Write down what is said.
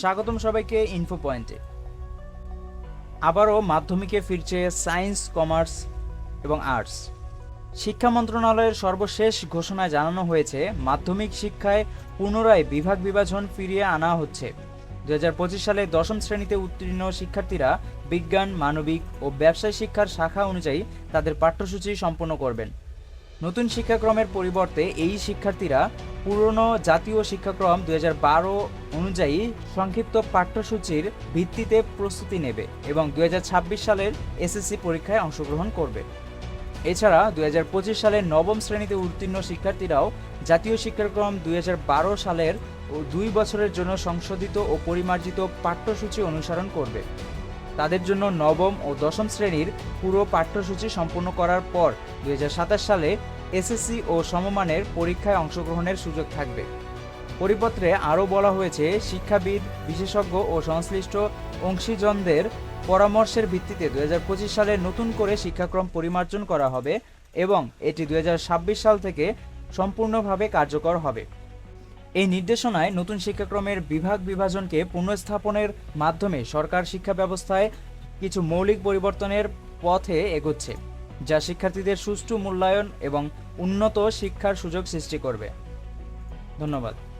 স্বাগতম সবাইকে ইনফো পয়েন্টে আবারও মাধ্যমিকে ফিরছে সায়েন্স কমার্স এবং আর্টস শিক্ষা মন্ত্রণালয়ের সর্বশেষ ঘোষণায় জানানো হয়েছে, মাধ্যমিক শিক্ষায় পুনরায় বিভাগ বিভাজন ফিরিয়ে আনা হচ্ছে। দুই হাজার পঁচিশ সালে দশম শ্রেণীতে উত্তীর্ণ শিক্ষার্থীরা বিজ্ঞান, মানবিক ও ব্যবসায় শিক্ষার শাখা অনুযায়ী তাদের পাঠ্যসূচি সম্পন্ন করবেন। নতুন শিক্ষাক্রমের পরিবর্তে এই শিক্ষার্থীরা পুরনো জাতীয় শিক্ষাক্রম দু হাজার বারো অনুযায়ী সংক্ষিপ্ত পাঠ্যসূচির ভিত্তিতে প্রস্তুতি নেবে এবং দু হাজার ছাব্বিশ সালের এসএসসি পরীক্ষায় অংশগ্রহণ করবে। এছাড়া দু হাজার পঁচিশ সালের নবম শ্রেণীতে উত্তীর্ণ শিক্ষার্থীরাও জাতীয় শিক্ষাক্রম দু হাজার বারো সালের ও দুই বছরের জন্য সংশোধিত ও পরিমার্জিত পাঠ্যসূচি অনুসরণ করবে। তাদের জন্য নবম ও দশম শ্রেণির পুরো পাঠ্যসূচি সম্পূর্ণ করার পর দুই হাজার সাতাশ সালে এসএসসি ও সমমানের পরীক্ষায় অংশগ্রহণের সুযোগ থাকবে। পরিপত্রে আরও বলা হয়েছে, শিক্ষাবিদ, বিশেষজ্ঞ ও সংশ্লিষ্ট অংশীজনদের পরামর্শের ভিত্তিতে দুই হাজার পঁচিশ সালে নতুন করে শিক্ষাক্রম পরিমার্জন করা হবে এবং এটি দুই হাজার ছাব্বিশ সাল থেকে সম্পূর্ণভাবে কার্যকর হবে। এই নির্দেশনায় নতুন শিক্ষাক্রমের বিভাগ বিভাজনকে পুনঃস্থাপনের মাধ্যমে সরকার শিক্ষা ব্যবস্থায় কিছু মৌলিক পরিবর্তনের পথে এগোচ্ছে, যা শিক্ষার্থীদের সুষ্ঠু মূল্যায়ন এবং উন্নত শিক্ষার সুযোগ সৃষ্টি করবে। ধন্যবাদ।